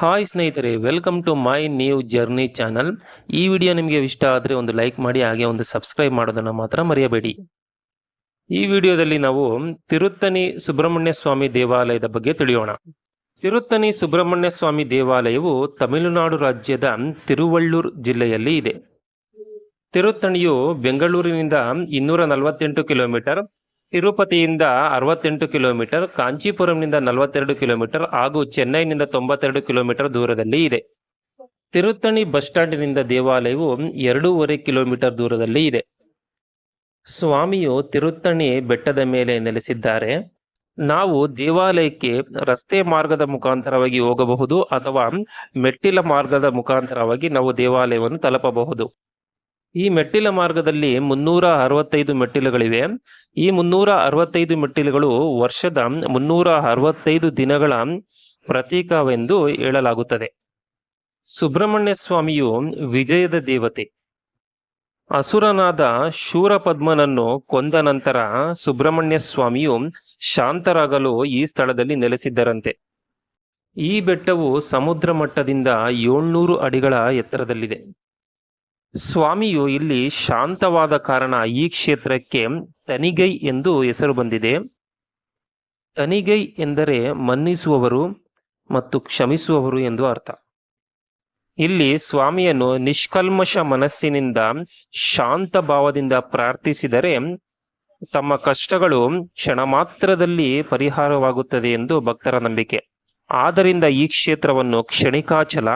Hi ಸ್ನೇಹಿತರೆ welcome to my new journey channel ಈ video ನಿಮಗೆ ಇಷ್ಟ ಆದರೆ ಒಂದು ಲೈಕ್ ಮಾಡಿ, ಹಾಗೆ ಒಂದು ಸಬ್ಸ್ಕ್ರೈಬ್ ಮಾಡೋದನ್ನು ಮಾತ್ರ ಮರೆಯಬೇಡಿ. ಈ ವಿಡಿಯೋದಲ್ಲಿ ನಾವು ತಿರುತ್ತನಿ ಸುಬ್ರಹ್ಮಣ್ಯ ಸ್ವಾಮಿ ದೇವಾಲಯದ ಬಗ್ಗೆ ತಿಳಿಯೋಣ. ತಿರುತ್ತನಿ ಸುಬ್ರಹ್ಮಣ್ಯ ಸ್ವಾಮಿ ದೇವಾಲಯವು ತಮಿಳುನಾಡು ರಾಜ್ಯದ ತಿರುವಳ್ಳೂರ್ ಜಿಲ್ಲೆಯಲ್ಲಿ ಇದೆ. ತಿರುತ್ತಣಿಯು ಬೆಂಗಳೂರಿನಿಂದ ಇನ್ನೂರ ನಲವತ್ತೆಂಟು ಕಿಲೋಮೀಟರ್ ತಿರುಪತಿಯಿಂದ ಅರವತ್ತೆಂಟು ಕಿಲೋಮೀಟರ್, ಕಾಂಚೀಪುರಂನಿಂದ ನಲವತ್ತೆರಡು ಕಿಲೋಮೀಟರ್ ಹಾಗೂ ಚೆನ್ನೈನಿಂದ ತೊಂಬತ್ತೆರಡು ಕಿಲೋಮೀಟರ್ ದೂರದಲ್ಲಿ ಇದೆ. ತಿರುತ್ತಣಿ ಬಸ್ ಸ್ಟ್ಯಾಂಡಿನಿಂದ ದೇವಾಲಯವು ಎರಡೂವರೆ ಕಿಲೋಮೀಟರ್ ದೂರದಲ್ಲಿ ಇದೆ. ಸ್ವಾಮಿಯು ತಿರುತ್ತಣಿ ಬೆಟ್ಟದ ಮೇಲೆ ನೆಲೆಸಿದ್ದಾರೆ. ನಾವು ದೇವಾಲಯಕ್ಕೆ ರಸ್ತೆ ಮಾರ್ಗದ ಮುಖಾಂತರವಾಗಿ ಹೋಗಬಹುದು ಅಥವಾ ಮೆಟ್ಟಿಲ ಮಾರ್ಗದ ಮುಖಾಂತರವಾಗಿ ನಾವು ದೇವಾಲಯವನ್ನು ತಲುಪಬಹುದು. ಈ ಮೆಟ್ಟಿಲ ಮಾರ್ಗದಲ್ಲಿ ಮುನ್ನೂರ ಅರವತ್ತೈದು ಮೆಟ್ಟಿಲುಗಳಿವೆ. ಈ ಮುನ್ನೂರ ಅರವತ್ತೈದು ಮೆಟ್ಟಿಲುಗಳು ವರ್ಷದ ಮುನ್ನೂರ ಅರವತ್ತೈದು ದಿನಗಳ ಪ್ರತೀಕವೆಂದು ಹೇಳಲಾಗುತ್ತದೆ. ಸುಬ್ರಹ್ಮಣ್ಯ ಸ್ವಾಮಿಯು ವಿಜಯದ ದೇವತೆ. ಅಸುರನಾದ ಶೂರಪದ್ಮನನ್ನು ಕೊಂದ ನಂತರ ಸುಬ್ರಹ್ಮಣ್ಯ ಸ್ವಾಮಿಯು ಶಾಂತರಾಗಲು ಈ ಸ್ಥಳದಲ್ಲಿ ನೆಲೆಸಿದ್ದರಂತೆ. ಈ ಬೆಟ್ಟವು ಸಮುದ್ರ ಮಟ್ಟದಿಂದ ಏಳ್ನೂರು ಅಡಿಗಳ ಎತ್ತರದಲ್ಲಿದೆ. ಸ್ವಾಮಿಯು ಇಲ್ಲಿ ಶಾಂತವಾದ ಕಾರಣ ಈ ಕ್ಷೇತ್ರಕ್ಕೆ ತನಿಗೈ ಎಂದು ಹೆಸರು ಬಂದಿದೆ. ತನಿಗೈ ಎಂದರೆ ಮನ್ನಿಸುವವರು ಮತ್ತು ಕ್ಷಮಿಸುವವರು ಎಂದು ಅರ್ಥ. ಇಲ್ಲಿ ಸ್ವಾಮಿಯನ್ನು ನಿಷ್ಕಲ್ಮಶ ಮನಸ್ಸಿನಿಂದ ಶಾಂತ ಭಾವದಿಂದ ಪ್ರಾರ್ಥಿಸಿದರೆ ತಮ್ಮ ಕಷ್ಟಗಳು ಕ್ಷಣ ಮಾತ್ರದಲ್ಲಿ ಪರಿಹಾರವಾಗುತ್ತದೆ ಎಂದು ಭಕ್ತರ ನಂಬಿಕೆ. ಆದ್ದರಿಂದ ಈ ಕ್ಷೇತ್ರವನ್ನು ಕ್ಷಣಿಕಾಚಲ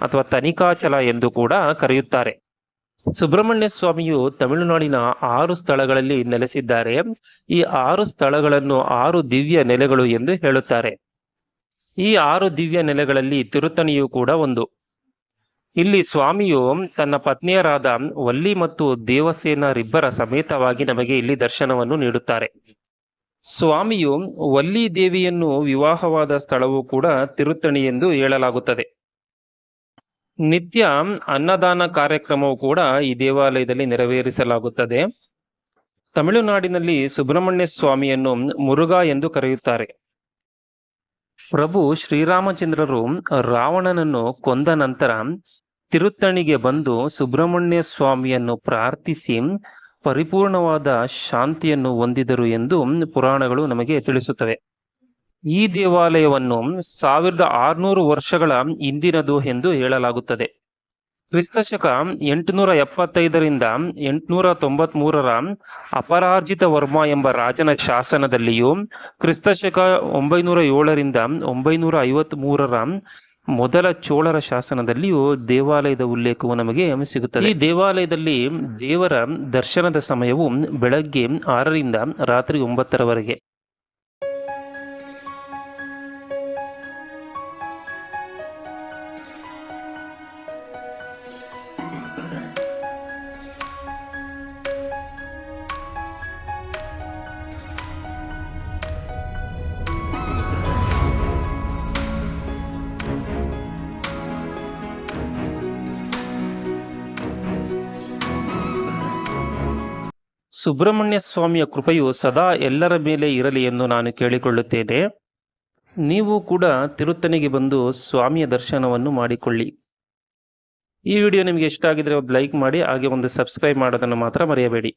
ಅಥವಾ ತನಿಕಾಚಲ ಎಂದು ಕೂಡ ಕರೆಯುತ್ತಾರೆ. ಸುಬ್ರಹ್ಮಣ್ಯ ಸ್ವಾಮಿಯು ತಮಿಳುನಾಡಿನ ಆರು ಸ್ಥಳಗಳಲ್ಲಿ ನೆಲೆಸಿದ್ದಾರೆ. ಈ ಆರು ಸ್ಥಳಗಳನ್ನು ಆರು ದಿವ್ಯ ನೆಲೆಗಳು ಎಂದು ಹೇಳುತ್ತಾರೆ. ಈ ಆರು ದಿವ್ಯ ನೆಲೆಗಳಲ್ಲಿ ತಿರುತ್ತಣಿಯು ಕೂಡ ಒಂದು. ಇಲ್ಲಿ ಸ್ವಾಮಿಯು ತನ್ನ ಪತ್ನಿಯರಾದ ವಲ್ಲಿ ಮತ್ತು ದೇವಸೇನರಿಬ್ಬರ ಸಮೇತವಾಗಿ ನಮಗೆ ಇಲ್ಲಿ ದರ್ಶನವನ್ನು ನೀಡುತ್ತಾರೆ. ಸ್ವಾಮಿಯು ವಲ್ಲಿ ದೇವಿಯನ್ನು ವಿವಾಹವಾದ ಸ್ಥಳವೂ ಕೂಡ ತಿರುತ್ತಣಿ ಎಂದು ಹೇಳಲಾಗುತ್ತದೆ. ನಿತ್ಯ ಅನ್ನದಾನ ಕಾರ್ಯಕ್ರಮವು ಕೂಡ ಈ ದೇವಾಲಯದಲ್ಲಿ ನೆರವೇರಿಸಲಾಗುತ್ತದೆ. ತಮಿಳುನಾಡಿನಲ್ಲಿ ಸುಬ್ರಹ್ಮಣ್ಯ ಸ್ವಾಮಿಯನ್ನು ಮುರುಘಾ ಎಂದು ಕರೆಯುತ್ತಾರೆ. ಪ್ರಭು ಶ್ರೀರಾಮಚಂದ್ರರು ರಾವಣನನ್ನು ಕೊಂದ ನಂತರ ತಿರುತ್ತಣಿಗೆ ಬಂದು ಸುಬ್ರಹ್ಮಣ್ಯ ಸ್ವಾಮಿಯನ್ನು ಪ್ರಾರ್ಥಿಸಿ ಪರಿಪೂರ್ಣವಾದ ಶಾಂತಿಯನ್ನು ಹೊಂದಿದರು ಎಂದು ಪುರಾಣಗಳು ನಮಗೆ ತಿಳಿಸುತ್ತವೆ. ಈ ದೇವಾಲಯವನ್ನು ಸಾವಿರದ ಆರುನೂರು ವರ್ಷಗಳ ಹಿಂದಿನದು ಎಂದು ಹೇಳಲಾಗುತ್ತದೆ. ಕ್ರಿಸ್ತಶಕ ಎಂಟುನೂರ ಎಪ್ಪತ್ತೈದರಿಂದ ಎಂಟುನೂರ ತೊಂಬತ್ ಮೂರರ ಅಪರಾಜಿತ ವರ್ಮ ಎಂಬ ರಾಜನ ಶಾಸನದಲ್ಲಿಯೂ ಕ್ರಿಸ್ತಶಕ ಒಂಬೈನೂರ ಏಳರಿಂದ ಒಂಬೈನೂರ ಐವತ್ತ್ ಮೂರರ ಮೊದಲ ಚೋಳರ ಶಾಸನದಲ್ಲಿಯೂ ದೇವಾಲಯದ ಉಲ್ಲೇಖವು ನಮಗೆ ಸಿಗುತ್ತದೆ. ಈ ದೇವಾಲಯದಲ್ಲಿ ದೇವರ ದರ್ಶನದ ಸಮಯವು ಬೆಳಗ್ಗೆ ಆರರಿಂದ ರಾತ್ರಿ ಒಂಬತ್ತರವರೆಗೆ. ಸುಬ್ರಹ್ಮಣ್ಯ ಸ್ವಾಮಿಯ ಕೃಪೆಯು ಸದಾ ಎಲ್ಲರ ಮೇಲೆ ಇರಲಿ ಎಂದು ನಾನು ಕೇಳಿಕೊಳ್ಳುತ್ತೇನೆ. ನೀವು ಕೂಡ ತಿರುತ್ತನಿಗೆ ಬಂದು ಸ್ವಾಮಿಯ ದರ್ಶನವನ್ನು ಮಾಡಿಕೊಳ್ಳಿ. ಈ ವಿಡಿಯೋ ನಿಮಗೆ ಇಷ್ಟ ಆಗಿದ್ರೆ ಒಂದು ಲೈಕ್ ಮಾಡಿ, ಹಾಗೆ ಒಂದು ಸಬ್ಸ್ಕ್ರೈಬ್ ಮಾಡೋದನ್ನು ಮಾತ್ರ ಮರೆಯಬೇಡಿ.